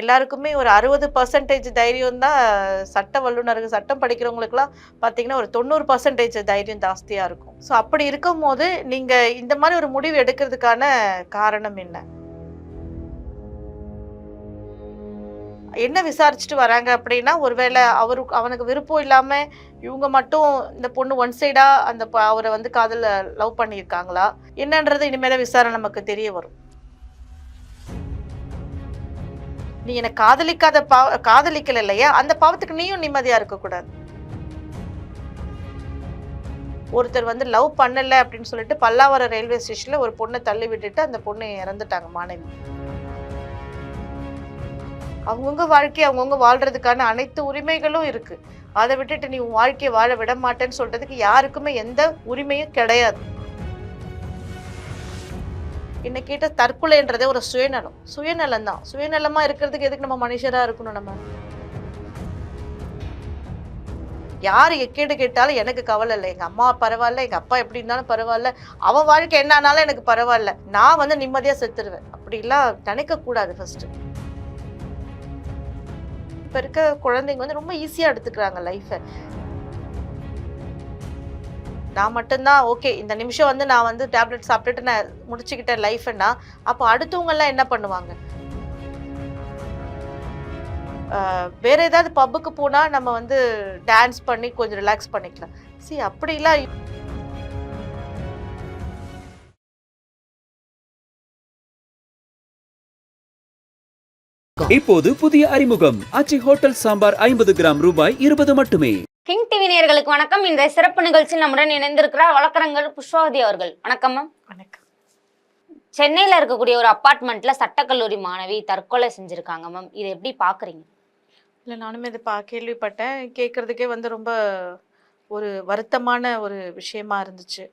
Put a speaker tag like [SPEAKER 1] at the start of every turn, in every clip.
[SPEAKER 1] எல்லாருக்குமே ஒரு அறுபது பர்சன்டேஜ் தைரியம் தான் சட்ட வல்லுநர்கள் சட்டம் படிக்கிறவங்களுக்குலாம் பார்த்தீங்கன்னா ஒரு தொண்ணூறு பர்சன்டேஜ் தைரியம் ஜாஸ்தியாக இருக்கும். ஸோ அப்படி இருக்கும்போது நீங்கள் இந்த மாதிரி ஒரு முடிவு எடுக்கிறதுக்கான காரணம் என்ன? என்ன விசாரிச்சுட்டு வராங்க அப்படின்னா ஒருவேளை அவருக்கு அவனுக்கு விருப்பம் இல்லாம இவங்க மட்டும் இந்த பொண்ணு ஒன் சைடா அந்த அவரை வந்து காதலில் லவ் பண்ணியிருக்காங்களா? என்னன்றது இனிமேல விசாரணை நமக்கு தெரிய வரும். நீ என்னை காதலிக்காத பாவ காதலிக்கல இல்லையா அந்த பாவத்துக்கு நீயும் நிம்மதியா இருக்க கூடாது ஒருத்தர் வந்து லவ் பண்ணல அப்படின்னு சொல்லிட்டு பல்லாவரம் ரயில்வே ஸ்டேஷன்ல ஒரு பொண்ணை தள்ளி விட்டுட்டு அந்த பொண்ணு இறந்துட்டாங்க மாணவி. அவங்கவுங்க வாழ்க்கையை அவங்கவுங்க வாழ்றதுக்கான அனைத்து உரிமைகளும் இருக்கு. அதை விட்டுட்டு நீ உன் வாழ்க்கையை வாழ விட மாட்டேன்னு சொல்றதுக்கு யாருக்குமே எந்த உரிமையும் கிடையாது. என்ன கேட்ட தற்கொலைன்றதே ஒரு சுயநலம். சுயநலம் தான். சுயநலமா இருக்கிறதுக்கு எதுக்கு நம்ம மனுஷரா இருக்கணும் நம்ம? யார் எக்கேடு கேட்டாலும் எனக்கு கவலை இல்லை. எங்க அம்மா பரவாயில்ல எங்க அப்பா எப்படி இருந்தாலும் பரவாயில்ல. அவன் வாழ்க்கை என்ன ஆனாலும் எனக்கு பரவாயில்ல. நான் வந்து நிம்மதியா செத்துருவேன். அப்படிலாம் நினைக்க கூடாது ஃபர்ஸ்ட் இப்ப இருக்க குழந்தைங்க வந்து ரொம்ப ஈஸியா எடுத்துக்கிறாங்க லைஃபை நான் மட்டும்தான் ஓகே இந்த நிமிஷம் வந்து நான் வந்து டேப்லெட் சாப்பிட்டுட்டு நான் முடிச்சுக்கிட்டேன் லைஃப்னா அப்போ அடுத்தவங்கெல்லாம் என்ன பண்ணுவாங்க? வேற ஏதாவது பப்புக்கு போனால் நம்ம வந்து டான்ஸ் பண்ணி கொஞ்சம் ரிலாக்ஸ் பண்ணிக்கலாம். சி அப்படிலாம்
[SPEAKER 2] இப்போது புதிய அறிமுகம். ஆச்சி ஹோட்டல் சாம்பார் ஐம்பது கிராம் ரூபாய் இருபது மட்டுமே.
[SPEAKER 3] கிங் டிவி நேயர்களுக்கு வணக்கம். இந்த சிறப்பு நிகழ்ச்சியில் நம்முடன் இணைந்திருக்கிறார் வழக்கறிஞர் புஷ்பாவதி அவர்கள். வணக்கம் மேம்
[SPEAKER 1] வணக்கம்.
[SPEAKER 3] சென்னையில இருக்கக்கூடிய ஒரு அபார்ட்மெண்ட்ல சட்டக்கல்லூரி மாணவி தற்கொலை செஞ்சிருக்காங்க மேம் இதை எப்படி பாக்குறீங்க?
[SPEAKER 1] இல்லை நானுமே இதை பா கேள்விப்பட்டேன். கேட்குறதுக்கே வந்து ரொம்ப ஒரு வருத்தமான ஒரு விஷயமா இருந்துச்சு.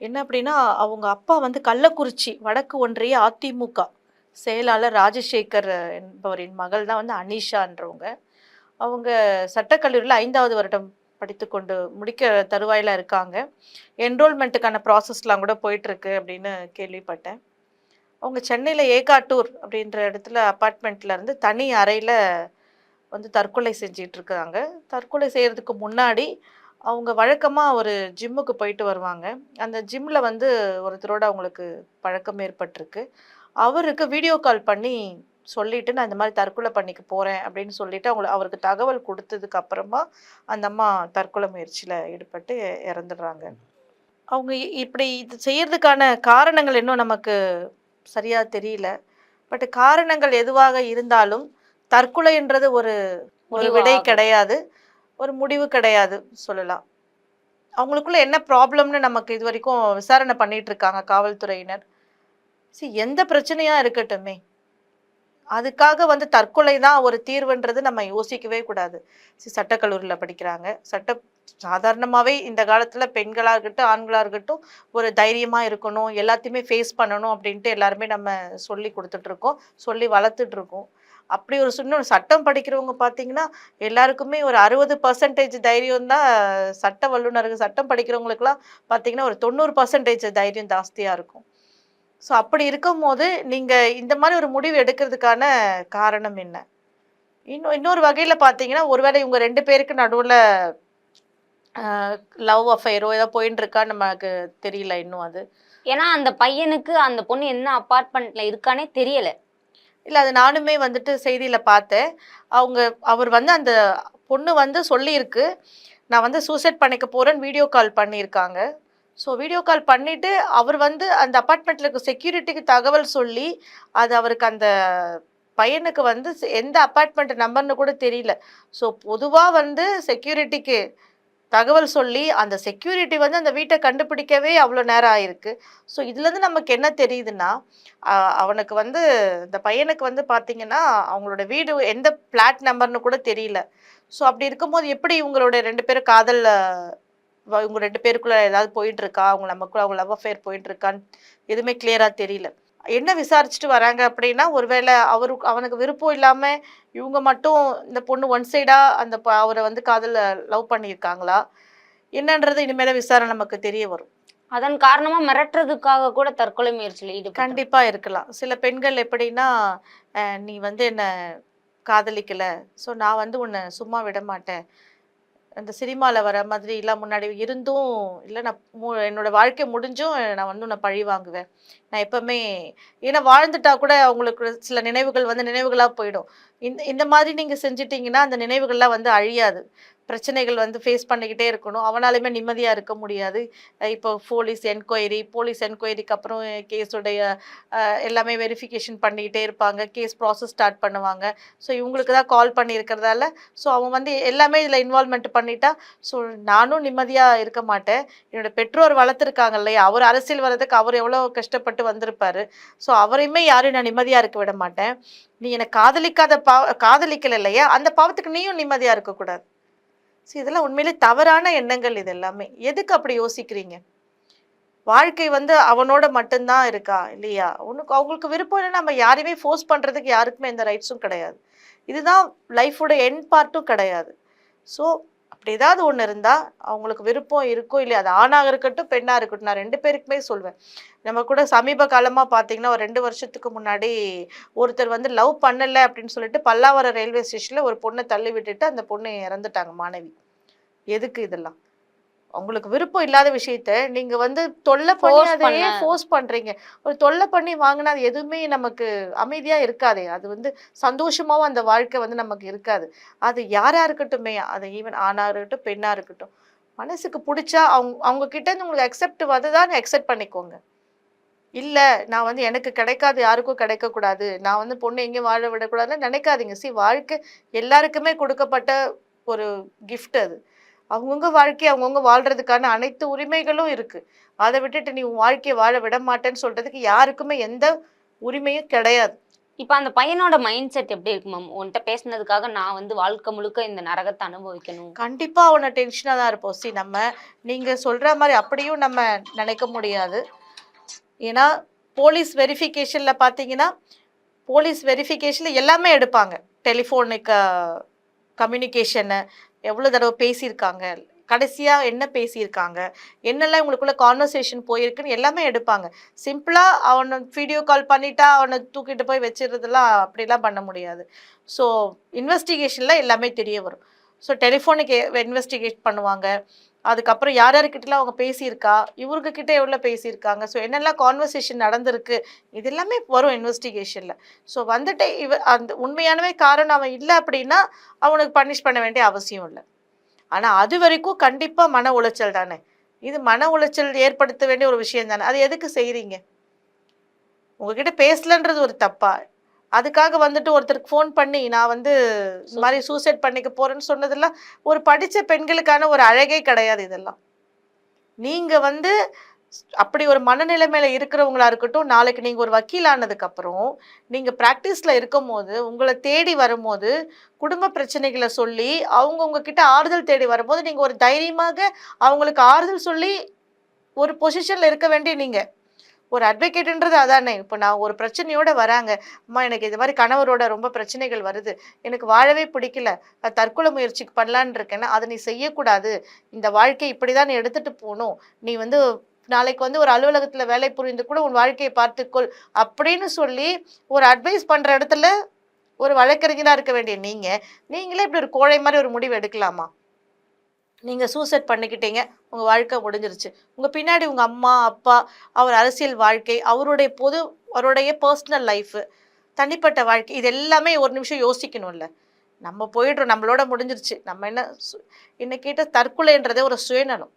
[SPEAKER 1] என்ன அப்படின்னா அவங்க அப்பா வந்து கள்ளக்குறிச்சி வடக்கு ஒன்றிய அதிமுக செயலாளர் ராஜசேகர் என்பவரின் மகள் தான் வந்து அனிஷான்றவங்க. அவங்க சட்டக்கல்லூரியில் ஐந்தாவது வருடம் படித்து கொண்டு முடிக்க தருவாயில் இருக்காங்க. என்ரோல்மெண்ட்டுக்கான ப்ராசஸ்லாம் கூட போயிட்டுருக்கு அப்படின்னு கேள்விப்பட்டேன். அவங்க சென்னையில் ஏகாட்டூர் அப்படின்ற இடத்துல அப்பார்ட்மெண்ட்ல இருந்து தனி அறையில் வந்து தற்கொலை செஞ்சிட்டு இருக்காங்க. தற்கொலை செய்கிறதுக்கு முன்னாடி அவங்க வழக்கமாக ஒரு ஜிம்முக்கு போயிட்டு வருவாங்க. அந்த ஜிம்மில் வந்து ஒருத்தரோட அவங்களுக்கு பழக்கம் ஏற்பட்டிருக்கு. அவருக்கு வீடியோ கால் பண்ணி சொல்லிட்டு நான் இந்த மாதிரி தற்கொலை பண்ணிக்க போகிறேன் அப்படின்னு சொல்லிட்டு அவங்கள அவருக்கு தகவல் கொடுத்ததுக்கு அப்புறமா அந்த அம்மா தற்கொலை முயற்சியில் ஈடுபட்டு இறந்துடுறாங்க. அவங்க இப்படி இது செய்யறதுக்கான காரணங்கள் இன்னும் நமக்கு சரியாக தெரியல. பட் காரணங்கள் எதுவாக இருந்தாலும் தற்கொலைன்றது ஒரு ஒரு விடை. கிடையாது. ஒரு முடிவு கிடையாது சொல்லலாம். அவங்களுக்குள்ள என்ன ப்ராப்ளம்னு நமக்கு இது வரைக்கும் விசாரணை பண்ணிட்டு இருக்காங்க காவல்துறையினர். see எந்த பிரச்சனையா இருக்கட்டுமே. அதுக்காக வந்து தற்கொலை தான் ஒரு தீர்வுன்றது நம்ம யோசிக்கவே கூடாது. சட்டக்கல்லூரியில் படிக்கிறாங்க. சட்ட சாதாரணமாகவே இந்த காலத்தில் பெண்களாக இருக்கட்டும் ஆண்களாக இருக்கட்டும் ஒரு தைரியமாக இருக்கணும் எல்லாத்தையுமே ஃபேஸ் பண்ணணும் அப்படின்ட்டு எல்லாருமே நம்ம சொல்லி கொடுத்துட்ருக்கோம் சொல்லி வளர்த்துட்ருக்கோம். அப்படி ஒரு இன்னொரு சட்டம் படிக்கிறவங்க பார்த்தீங்கன்னா எல்லாருக்குமே ஒரு அறுபது பர்சன்டேஜ் தைரியம் தான் சட்ட வல்லுநர்கள் சட்டம் படிக்கிறவங்களுக்குலாம் பார்த்தீங்கன்னா ஒரு தொண்ணூறு பர்சன்டேஜ் தைரியம் ஜாஸ்தியாக இருக்கும். ஸோ அப்படி இருக்கும்போது நீங்கள் இந்த மாதிரி ஒரு முடிவு எடுக்கிறதுக்கான காரணம் என்ன? இன்னும் இன்னொரு வகையில் பார்த்தீங்கன்னா ஒருவேளை இவங்க ரெண்டு பேருக்கு நடுவில் லவ் அஃபைரோ ஏதோ போயின்னு இருக்கா நமக்கு தெரியல இன்னும் அது.
[SPEAKER 3] ஏன்னா அந்த பையனுக்கு அந்த பொண்ணு என்ன அபார்ட்மெண்ட்ல இருக்கானே தெரியல.
[SPEAKER 1] இல்லை அது நானுமே வந்துட்டு செய்தியில் பார்த்தேன். அவங்க அவர் வந்து அந்த பொண்ணு வந்து சொல்லியிருக்கு நான் வந்து சூசைட் பண்ணிக்க போகிறேன்னு வீடியோ கால் பண்ணியிருக்காங்க. ஸோ வீடியோ கால் பண்ணிவிட்டு அவர் வந்து அந்த அப்பார்ட்மெண்ட்டில் இருக்க செக்யூரிட்டிக்கு தகவல் சொல்லி அது அவருக்கு அந்த பையனுக்கு வந்து எந்த அப்பார்ட்மெண்ட் நம்பர்னு கூட தெரியல. ஸோ பொதுவாக வந்து செக்யூரிட்டிக்கு தகவல் சொல்லி அந்த செக்யூரிட்டி வந்து அந்த வீட்டை கண்டுபிடிக்கவே அவ்வளோ நேரம் ஆயிருக்கு. ஸோ இதுலேருந்து நமக்கு என்ன தெரியுதுன்னா அவனுக்கு வந்து இந்த பையனுக்கு வந்து பார்த்தீங்கன்னா அவங்களோட வீடு எந்த பிளாட் நம்பர்னு கூட தெரியல. ஸோ அப்படி இருக்கும்போது எப்படி இவங்களோட ரெண்டு பேரும் காதலில் இவங்க ரெண்டு பேருக்குள்ள ஏதாவது போயிட்டு இருக்கா அவங்க நமக்குள்ள அவங்க லவ் அஃபேர் போயிட்டு இருக்கான்னு எதுவுமே கிளியராக தெரியல. என்ன விசாரிச்சுட்டு வராங்க அப்படின்னா ஒருவேளை அவருக்கு அவனுக்கு விருப்பம் இல்லாம இவங்க மட்டும் இந்த பொண்ணு ஒன் சைடா அந்த அவரை வந்து காதல லவ் பண்ணியிருக்காங்களா? என்னன்றது இனிமேல விசாரணை நமக்கு தெரிய வரும்.
[SPEAKER 3] அதன் காரணமா மிரட்டுறதுக்காக கூட தற்கொலை முயற்சியில் ஈடுபட்டு
[SPEAKER 1] கண்டிப்பா இருக்கலாம். சில பெண்கள் எப்படின்னா நீ வந்து என்ன காதலிக்கல. ஸோ நான் வந்து உன்னை சும்மா விட மாட்டேன் அந்த சினிமாவில் வர மாதிரி எல்லாம் முன்னாடி இருந்தும் இல்லை நான் மு- என்னோட வாழ்க்கை முடிஞ்சும் நான் வந்து உன்னை பழி வாங்குவேன். நான் எப்பவுமே ஏன்னா வாழ்ந்துட்டா கூட அவங்களுக்கு சில நினைவுகள் வந்து நினைவுகளாக போயிடும். இந்த இந்த மாதிரி நீங்கள் செஞ்சிட்டிங்கன்னா அந்த நினைவுகள்லாம் வந்து அழியாது. பிரச்சனைகள் வந்து ஃபேஸ் பண்ணிக்கிட்டே இருக்கணும். அவனாலுமே நிம்மதியாக இருக்க முடியாது. இப்போ போலீஸ் என்கொயரி போலீஸ் என்கொயரிக்கு அப்புறம் கேஸுடைய எல்லாமே வெரிஃபிகேஷன் பண்ணிக்கிட்டே இருப்பாங்க. கேஸ் ப்ராசஸ் ஸ்டார்ட் பண்ணுவாங்க. ஸோ இவங்களுக்கு தான் கால் பண்ணியிருக்கிறதால ஸோ அவன் வந்து எல்லாமே இதில் இன்வால்மெண்ட் பண்ணிட்டா ஸோ நானும் நிம்மதியாக இருக்க மாட்டேன். என்னோட பெற்றோர் வளர்த்துருக்காங்க இல்லையா? அவர் அரசியல் வர்றதுக்கு அவர் எவ்வளோ கஷ்டப்பட்டு வந்திருப்பார். ஸோ அவரையுமே யாரும் நான் நிம்மதியாக இருக்க விட மாட்டேன். நீ என்னை காதலிக்காத பாவ காதலிக்கல இல்லையா? அந்த பாவத்துக்கு நீயும் நிம்மதியாக இருக்கக்கூடாது. ஸோ இதெல்லாம் உண்மையிலே தவறான எண்ணங்கள் இது எல்லாமே. எதுக்கு அப்படி யோசிக்கிறீங்க? வாழ்க்கை வந்து அவனோட மட்டும்தான் இருக்கா? இல்லையா? உனக்கு அவங்களுக்கு விருப்பம் இல்லைன்னா நம்ம யாரையுமே ஃபோர்ஸ் பண்ணுறதுக்கு யாருக்குமே எந்த ரைட்ஸும் கிடையாது. இதுதான் லைஃபோட என் பார்ட்டும் கிடையாது. ஸோ அப்படி ஏதாவது ஒன்று இருந்தால் அவங்களுக்கு விருப்பம் இருக்கோ இல்லையா அது ஆணாக இருக்கட்டும் பெண்ணாக இருக்கட்டும் நான் ரெண்டு பேருக்குமே சொல்வேன். நம்ம கூட சமீப காலமாக பார்த்தீங்கன்னா ஒரு ரெண்டு வருஷத்துக்கு முன்னாடி ஒருத்தர் வந்து லவ் பண்ணலை அப்படின்னு சொல்லிட்டு பல்லாவரம் ரயில்வே ஸ்டேஷனில் ஒரு பொண்ணை தள்ளி விட்டுட்டு அந்த பொண்ணு இறந்துட்டாங்க மாணவி. எதுக்கு இதெல்லாம்? உங்களுக்கு விருப்பம் இல்லாத விஷயத்த நீங்க வந்து தொல்லை பண்ணி அதையே. ஃபோர்ஸ் பண்றீங்க. ஒரு தொல்லை பண்ணி வாங்கினா அது எதுவுமே நமக்கு அமைதியா இருக்காதே. அது வந்து சந்தோஷமாவும் அந்த வாழ்க்கை வந்து நமக்கு இருக்காது. அது யாரா இருக்கட்டுமே அது ஈவன் ஆணா இருக்கட்டும் பெண்ணா இருக்கட்டும். மனசுக்கு பிடிச்சா அவங்க அவங்க கிட்ட இருந்து உங்களுக்கு அக்செப்ட் வருதான் அக்செப்ட் பண்ணிக்கோங்க. இல்ல நான் வந்து எனக்கு கிடைக்காது யாருக்கும் கிடைக்க கூடாது நான் வந்து பொண்ணு எங்கேயும் வாழ விடக்கூடாதுன்னு நினைக்காதீங்க. சி வாழ்க்கை எல்லாருக்குமே கொடுக்கப்பட்ட ஒரு gift அது. அவங்கவுங்க வாழ்க்கையை அவங்கவுங்க வாழ்றதுக்கான அனைத்து உரிமைகளும் இருக்கு. அதை விட்டுட்டு நீ உன் வாழ்க்கையை வாழ விட மாட்டேன்னு சொல்றதுக்கு யாருக்குமே எந்த உரிமையும் கிடையாது.
[SPEAKER 3] இப்ப அந்த பையனோட மைண்ட் செட் எப்படி இருக்கு மேம் உன்கிட்ட பேசுனதுக்காக நான் வந்து வாழ்க்கை முழுக்க இந்த நரகத்தை அனுபவிக்கணும்.
[SPEAKER 1] கண்டிப்பா அவனை டென்ஷனாக தான் இருப்போம். சி நம்ம நீங்க சொல்ற மாதிரி அப்படியும் நம்ம நினைக்க முடியாது. ஏன்னா போலீஸ் வெரிஃபிகேஷன்ல பார்த்தீங்கன்னா போலீஸ் வெரிஃபிகேஷன்ல எல்லாமே எடுப்பாங்க. டெலிஃபோனுக்கு கம்யூனிகேஷனு எவ்வளோ தடவை பேசியிருக்காங்க? கடைசியா என்ன பேசியிருக்காங்க? என்னெல்லாம் இவங்களுக்குள்ள கான்வர்சேஷன் போயிருக்குன்னு எல்லாமே எடுப்பாங்க. சிம்பிளா அவனை வீடியோ கால் பண்ணிட்டா அவனை தூக்கிட்டு போய் வச்சிடுறதெல்லாம் அப்படிலாம் பண்ண முடியாது. ஸோ இன்வெஸ்டிகேஷனில் எல்லாமே தெரிய வரும். ஸோ டெலிஃபோனுக்கு இன்வெஸ்டிகேட் பண்ணுவாங்க. அதுக்கப்புறம் யார் யாருக்கிட்டலாம் அவங்க பேசியிருக்கா? இவருக்கிட்ட எவ்வளோ பேசியிருக்காங்க? ஸோ என்னெல்லாம் கான்வர்சேஷன் நடந்திருக்கு? இது எல்லாமே வரும் இன்வெஸ்டிகேஷனில் ஸோ வந்துட்டு இவ அந்த உண்மையானவே காரணம் அவன் இல்லை அப்படின்னா அவனுக்கு பனிஷ் பண்ண வேண்டிய அவசியம் இல்லை. ஆனால் அது வரைக்கும் கண்டிப்பாக மன உளைச்சல் தானே. இது மன உளைச்சல் ஏற்படுத்த வேண்டிய ஒரு விஷயம் தானே. அது எதுக்கு செய்கிறீங்க உங்ககிட்ட பேசலன்றது ஒரு தப்பா? அதுக்காக வந்துட்டு ஒருத்தருக்கு ஃபோன் பண்ணி நான் வந்து இந்த மாதிரி சூசைட் பண்ணிக்க போறேன்னு சொன்னதெல்லாம் ஒரு படிச்ச பெண்களுக்கான ஒரு அழகே கிடையாது இதெல்லாம். நீங்க வந்து அப்படி ஒரு மனநிலைமையில இருக்கிறவங்களா இருக்கட்டும் நாளைக்கு நீங்க ஒரு வக்கீல் ஆனதுக்கு அப்புறம் நீங்க பிராக்டிஸ்ல இருக்கும் போது உங்களை தேடி வரும்போது குடும்ப பிரச்சனைகளை சொல்லி அவங்க உங்ககிட்ட ஆறுதல் தேடி வரும்போது நீங்க ஒரு தைரியமாக அவங்களுக்கு ஆறுதல் சொல்லி ஒரு பொசிஷன்ல இருக்க வேண்டிய நீங்க. ஒரு அட்வொகேட்டுன்றது அதானே? இப்போ நான் ஒரு பிரச்சனையோட வராங்க. அம்மா எனக்கு இது மாதிரி கணவரோட ரொம்ப பிரச்சனைகள் வருது. எனக்கு வாழவே பிடிக்கல. தற்கொலை முயற்சிக்கு பண்ணலான்னு இருக்கேன்னா அதை நீ செய்யக்கூடாது. இந்த வாழ்க்கை இப்படிதான் நீ எடுத்துகிட்டு போகணும். நீ வந்து நாளைக்கு வந்து ஒரு அலுவலகத்தில் வேலை புரிந்து கூட உன் வாழ்க்கையை பார்த்துக்கொள் அப்படின்னு சொல்லி ஒரு அட்வைஸ் பண்ணுற இடத்துல ஒரு வழக்கறிஞராக இருக்க வேண்டிய நீங்கள் நீங்களே இப்படி ஒரு கோழை மாதிரி ஒரு முடிவு எடுக்கலாமா? நீங்கள் சூசைட் பண்ணிக்கிட்டீங்க. உங்கள் வாழ்க்கை முடிஞ்சிருச்சு. உங்கள் பின்னாடி உங்கள் அம்மா அப்பா அவர் அரசியல் வாழ்க்கை அவருடைய பொது அவருடைய பர்சனல் லைஃபு தனிப்பட்ட வாழ்க்கை இது எல்லாமே ஒரு நிமிஷம் யோசிக்கணும்ல. நம்ம போயிடுறோம் நம்மளோட முடிஞ்சிருச்சு. நம்ம என்ன சு- என்ன கேட்ட தற்கொலைன்றதே ஒரு சுயநலம்.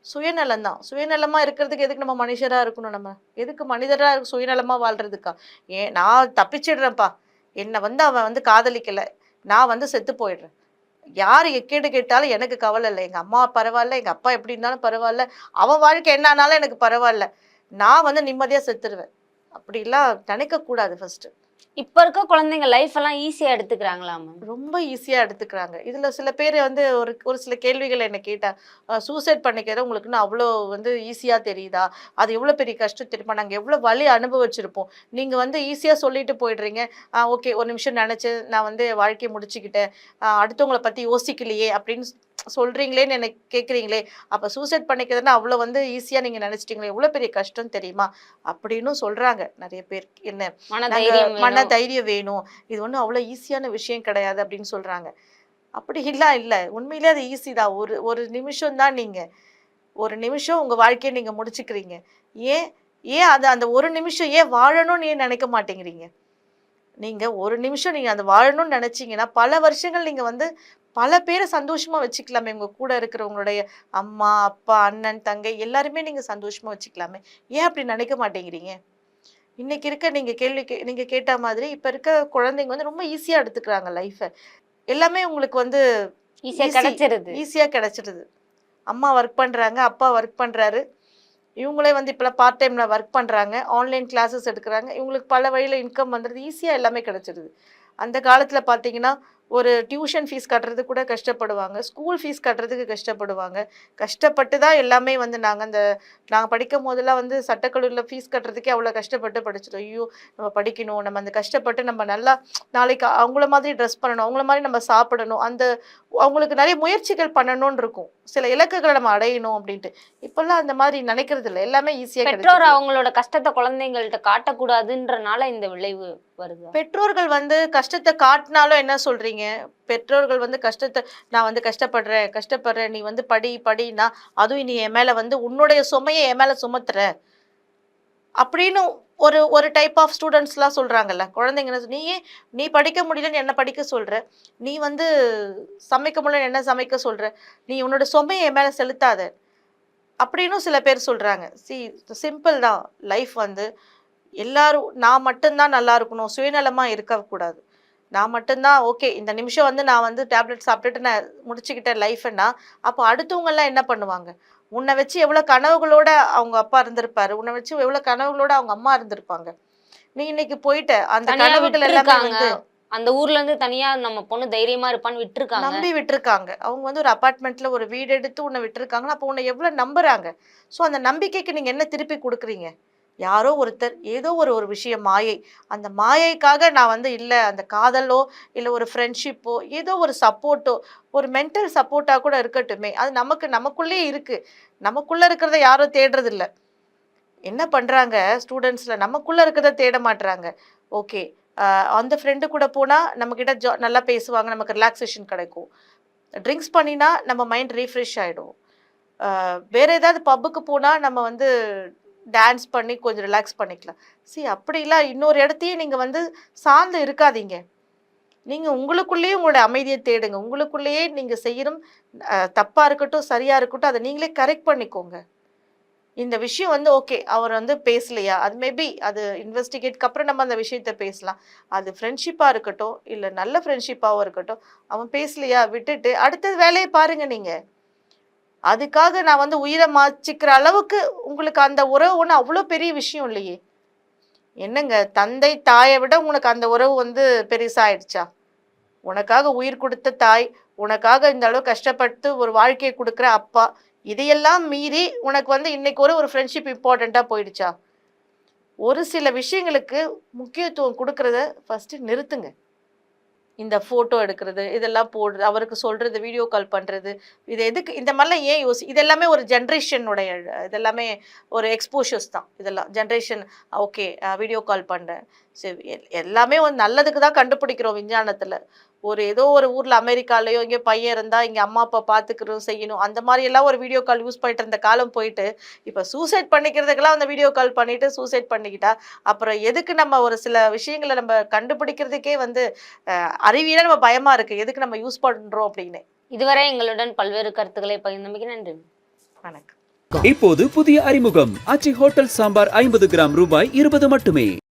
[SPEAKER 1] சுயநலம் தான். சுயநலமாக இருக்கிறதுக்கு எதுக்கு நம்ம மனுஷராக இருக்கணும் நம்ம? எதுக்கு மனிதராக இருக்கு சுயநலமாக வாழ்கிறதுக்கா ஏன் நான் தப்பிச்சிடுறேன்ப்பா. என்னை வந்து அவன் வந்து காதலிக்கலை. நான் வந்து செத்து போயிடுறேன். யார் எக்கேடு கேட்டாலும் எனக்கு கவலை இல்லை. எங்க அம்மா பரவாயில்ல எங்க அப்பா எப்படி இருந்தாலும் பரவாயில்ல. அவன் வாழ்க்கை என்ன ஆனாலும் எனக்கு பரவாயில்ல. நான் வந்து நிம்மதியா செத்துருவேன். அப்படிலாம் நினைக்க கூடாது
[SPEAKER 3] இப்ப இருக்க குழந்தைங்க லைஃப் எல்லாம் ஈஸியா எடுத்துக்கிறாங்களா மேம்
[SPEAKER 1] ரொம்ப ஈஸியா எடுத்துக்கிறாங்க. இதுல சில பேர் வந்து ஒரு ஒரு சில கேள்விகள் என்ன கேட்டா சூசைட் பண்ணிக்கிறது உங்களுக்குன்னு அவ்வளோ வந்து ஈஸியா தெரியுதா? அது எவ்வளவு பெரிய கஷ்டம் தெரியுமா? நாங்க எவ்வளவு வலி அனுபவிச்சிருப்போம். நீங்க வந்து ஈஸியா சொல்லிட்டு போயிடுறீங்க. ஓகே ஒரு நிமிஷம் நினைச்சு நான் வந்து வாழ்க்கையை முடிச்சுக்கிட்டேன். அடுத்தவங்களை அடுத்தவங்கள பத்தி யோசிக்கலையே அப்படின்னு சொல்றீங்களேன்னு எனக்கு கேட்குறீங்களே அப்போ சூசைட் பண்ணிக்கிறதுனா அவ்வளோ வந்து ஈஸியாக நீங்கள் நினச்சிட்டீங்களே எவ்வளோ பெரிய கஷ்டம் தெரியுமா? அப்படின்னு சொல்கிறாங்க நிறைய பேர். என்ன?
[SPEAKER 3] மன
[SPEAKER 1] நாங்க
[SPEAKER 3] தைரியம் வேணும்.
[SPEAKER 1] இது ஒன்றும் அவ்வளோ ஈஸியான விஷயம் கிடையாது அப்படின்னு சொல்றாங்க. அப்படி இல்ல இல்ல. உண்மையிலே அது ஈஸி தான். ஒரு ஒரு நிமிஷம் தான் நீங்க ஒரு நிமிஷம் உங்க வாழ்க்கையை நீங்க முடிச்சுக்கிறீங்க. ஏன் ஏன் அது அந்த ஒரு நிமிஷம் ஏன் வாழணும்னு ஏன் நினைக்க மாட்டேங்கிறீங்க? நீங்க ஒரு நிமிஷம் நீங்க அந்த வாழணும்னு நினைச்சீங்கன்னா பல வருஷங்கள் நீங்க வந்து பல பேரை சந்தோஷமா வச்சுக்கலாமே. உங்க கூட இருக்கிறவங்களுடைய அம்மா அப்பா அண்ணன் தங்கை எல்லாருமே நீங்க சந்தோஷமா வச்சுக்கலாமே. ஏன் அப்படி நினைக்க மாட்டேங்கிறீங்க? இன்னைக்கு இருக்க நீங்க கேள்வி கே நீங்க கேட்ட மாதிரி இப்ப இருக்க குழந்தைங்க வந்து ரொம்ப ஈஸியா எடுத்துக்கிறாங்க லைஃபை எல்லாமே உங்களுக்கு வந்து
[SPEAKER 3] ஈஸியா. கிடைச்சிருது.
[SPEAKER 1] ஈஸியா கிடைச்சிடுது அம்மா ஒர்க் பண்றாங்க அப்பா ஒர்க் பண்றாரு. இவங்களே வந்து இப்போலாம் பார்ட் டைம்ல ஒர்க் பண்றாங்க ஆன்லைன் கிளாஸஸ் எடுக்கிறாங்க. இவங்களுக்கு பல வழியில இன்கம் வந்துடுது ஈஸியா எல்லாமே கிடைச்சிடுது அந்த காலத்துல பாத்தீங்கன்னா ஒரு டியூஷன் ஃபீஸ் கட்டுறதுக்கு கூட கஷ்டப்படுவாங்க. ஸ்கூல் ஃபீஸ் கட்டுறதுக்கு கஷ்டப்படுவாங்க. கஷ்டப்பட்டு தான் எல்லாமே வந்து நாங்கள் அந்த நாங்கள் படிக்கும் போதெல்லாம் வந்து சட்டக்கல்லூரியில் ஃபீஸ் கட்டுறதுக்கே அவ்வளோ கஷ்டப்பட்டு படிச்சிட்டோம். ஐயோ நம்ம படிக்கணும். நம்ம அந்த கஷ்டப்பட்டு நம்ம நல்லா நாளைக்கு அவங்கள மாதிரி ட்ரெஸ் பண்ணணும். அவங்கள மாதிரி நம்ம சாப்பிடணும். அந்த அவங்களுக்கு நிறைய முயற்சிகள் பண்ணணும்னு இருக்கும். சில இலக்குகளை நம்ம அடையணும் அப்படின்ட்டு. இப்போல்லாம் அந்த மாதிரி நினைக்கிறது இல்லை எல்லாமே ஈஸியாக
[SPEAKER 3] பெற்றோர் அவங்களோட கஷ்டத்தை குழந்தைங்கள்ட்ட காட்டக்கூடாதுன்றனால இந்த விளைவு வருது
[SPEAKER 1] பெற்றோர்கள் வந்து கஷ்டத்தை காட்டினாலும் என்ன சொல்றீங்க? பெற்றோர்கள் வந்து கஷ்டத்தை நான் வந்து கஷ்டப்படுறேன் கஷ்டப்படுறேன் நீ வந்து படி படின்னா அதுவும் நீ என் மேல வந்து உன்னுடைய சுமையை என் மேல சுமத்துற. அப்படின்னு ஒரு ஒரு டைப் ஆஃப் ஸ்டூடெண்ட்ஸ்லாம் சொல்கிறாங்கல்ல குழந்தைங்க நீயே நீ நீ படிக்க முடியலன்னு என்ன படிக்க சொல்கிற நீ வந்து சமைக்க முடியலன்னு என்ன சமைக்க சொல்கிற நீ உன்னோட சுமையை என் மேலே செலுத்தாத. அப்படின்னும் சில பேர் சொல்கிறாங்க சி சிம்பிள் தான். லைஃப் வந்து எல்லாரும் நான் மட்டும்தான் நல்லா இருக்கணும். சுயநலமா இருக்கக்கூடாது. நான் மட்டும்தான் ஓகே இந்த நிமிஷம் வந்து நான் வந்து டேப்லெட் சாப்பிட்டுட்டு நான் முடிச்சுக்கிட்டேன் லைஃப்னா அப்போ அடுத்தவங்க எல்லாம் என்ன பண்ணுவாங்க? உன்னை வச்சு எவ்வளவு கனவுகளோட அவங்க அப்பா இருந்திருப்பாரு. உன்னை வச்சு எவ்வளவு கனவுகளோட அவங்க அம்மா இருந்திருப்பாங்க. நீ இன்னைக்கு போயிட்ட அந்த கனவுகள் எல்லாமே
[SPEAKER 3] விட்டுருக்காங்க. அந்த ஊர்ல இருந்து தனியா நம்ம பொண்ணு தைரியமா இருப்பான்னு விட்டுருக்காங்க.
[SPEAKER 1] நம்பி விட்டுருக்காங்க. அவங்க வந்து ஒரு அபார்ட்மெண்ட்ல ஒரு வீடு எடுத்து உன்னை விட்டுருக்காங்கன்னா அப்போ உன்னை எவ்வளவு நம்புறாங்க? ஸோ அந்த நம்பிக்கைக்கு நீங்க என்ன திருப்பி கொடுக்குறீங்க? யாரோ ஒருத்தர் ஏதோ ஒரு ஒரு விஷயம் மாயை. அந்த மாயைக்காக நான் வந்து இல்லை அந்த காதலோ இல்லை ஒரு ஃப்ரெண்ட்ஷிப்போ ஏதோ ஒரு சப்போர்ட்டோ ஒரு மென்டல் சப்போர்ட்டாக கூட இருக்கட்டுமே. அது நமக்கு நமக்குள்ளேயே இருக்குது நமக்குள்ளே இருக்கிறத யாரும் தேடுறதில்ல. என்ன பண்ணுறாங்க ஸ்டூடெண்ட்ஸில் நமக்குள்ளே இருக்கிறத தேட மாட்டுறாங்க ஓகே அந்த ஃப்ரெண்டு கூட போனால் நம்மக்கிட்ட ஜா நல்லா பேசுவாங்க நமக்கு ரிலாக்ஸேஷன் கிடைக்கும். ட்ரிங்க்ஸ் பண்ணினா நம்ம மைண்ட் ரீஃப்ரெஷ் ஆகிடும் வேறு ஏதாவது பப்புக்கு போனால் நம்ம வந்து டான்ஸ் பண்ணி கொஞ்சம் ரிலாக்ஸ் பண்ணிக்கலாம். சரி அப்படிலாம் இன்னொரு இடத்தையும் நீங்கள் வந்து சார்ந்து இருக்காதீங்க. நீங்கள் உங்களுக்குள்ளேயே உங்களோட அமைதியை தேடுங்க. உங்களுக்குள்ளேயே நீங்கள் செய்யணும் தப்பாக இருக்கட்டும் சரியாக இருக்கட்டும் அதை நீங்களே கரெக்ட் பண்ணிக்கோங்க. இந்த விஷயம் வந்து ஓகே அவர் வந்து பேசலையா? அது மேபி அது இன்வெஸ்டிகேட்க்கு அப்புறம் நம்ம அந்த விஷயத்த பேசலாம். அது ஃப்ரெண்ட்ஷிப்பாக இருக்கட்டும் இல்லை நல்ல ஃப்ரெண்ட்ஷிப்பாகவும் இருக்கட்டும் அவன் பேசலையா? விட்டுட்டு அடுத்தது வேலையை பாருங்கள் நீங்கள் அதுக்காக நான் வந்து உயிரை மாச்சிக்கிற அளவுக்கு உங்களுக்கு அந்த உறவு ஒன்று அவ்வளோ பெரிய விஷயம் இல்லையே. என்னங்க தந்தை தாயை விட உனக்கு அந்த உறவு வந்து பெருசாயிடுச்சா? உனக்காக உயிர் கொடுத்த தாய் உனக்காக இந்த அளவு கஷ்டப்பட்டு ஒரு வாழ்க்கையை கொடுக்குற அப்பா இதையெல்லாம் மீறி உனக்கு வந்து இன்னைக்கு ஒரு ஒரு ஃப்ரெண்ட்ஷிப் இம்பார்ட்டண்ட்டாக போயிடுச்சா? ஒரு சில விஷயங்களுக்கு முக்கியத்துவம் கொடுக்கறத ஃபஸ்ட்டு நிறுத்துங்க. இந்த ஃபோட்டோ எடுக்கிறது இதெல்லாம் போடுறது அவருக்கு சொல்கிறது வீடியோ கால் பண்ணுறது இது எதுக்கு இந்த மாதிரிலாம் ஏன் யோசி இதெல்லாமே ஒரு ஜென்ரேஷனுடைய இதெல்லாமே ஒரு எக்ஸ்போஷர்ஸ் தான். இதெல்லாம் ஜென்ரேஷன் ஓகே வீடியோ கால் பண்ணுறேன் சரி எல்- எல்லாமே வந்து நல்லதுக்கு தான் கண்டுபிடிக்கிறோம் விஞ்ஞானத்தில். ஒரு ஏதோ ஒரு ஊரில் அமெரிக்காலேயோ இங்கே பையன் இருந்தால் இங்கே அம்மா அப்பா பார்த்துக்கிறோம் செய்யணும். அந்த மாதிரி எல்லாம் ஒரு வீடியோ கால் யூஸ் பண்ணிட்டு இருந்த காலம் போயிட்டு இப்போ சூசைட் பண்ணிக்கிறதுக்கெல்லாம் அந்த வீடியோ கால் பண்ணிட்டு சூசைட் பண்ணிக்கிட்டா அப்புறம் எதுக்கு நம்ம ஒரு சில விஷயங்களை நம்ம கண்டுபிடிக்கிறதுக்கே வந்து அஹ், அறிவியல நம்ம பயமா இருக்கு. எதுக்கு நம்ம யூஸ் பண்றோம் அப்படின்னு.
[SPEAKER 3] இதுவரை எங்களுடன் பல்வேறு கருத்துக்களை பகிர்ந்தமைக்கு நன்றி.
[SPEAKER 1] வணக்கம்.
[SPEAKER 2] இப்போது புதிய அறிமுகம். ஆச்சி ஹோட்டல் சாம்பார் ஐம்பது கிராம் ரூபாய் இருபது மட்டுமே.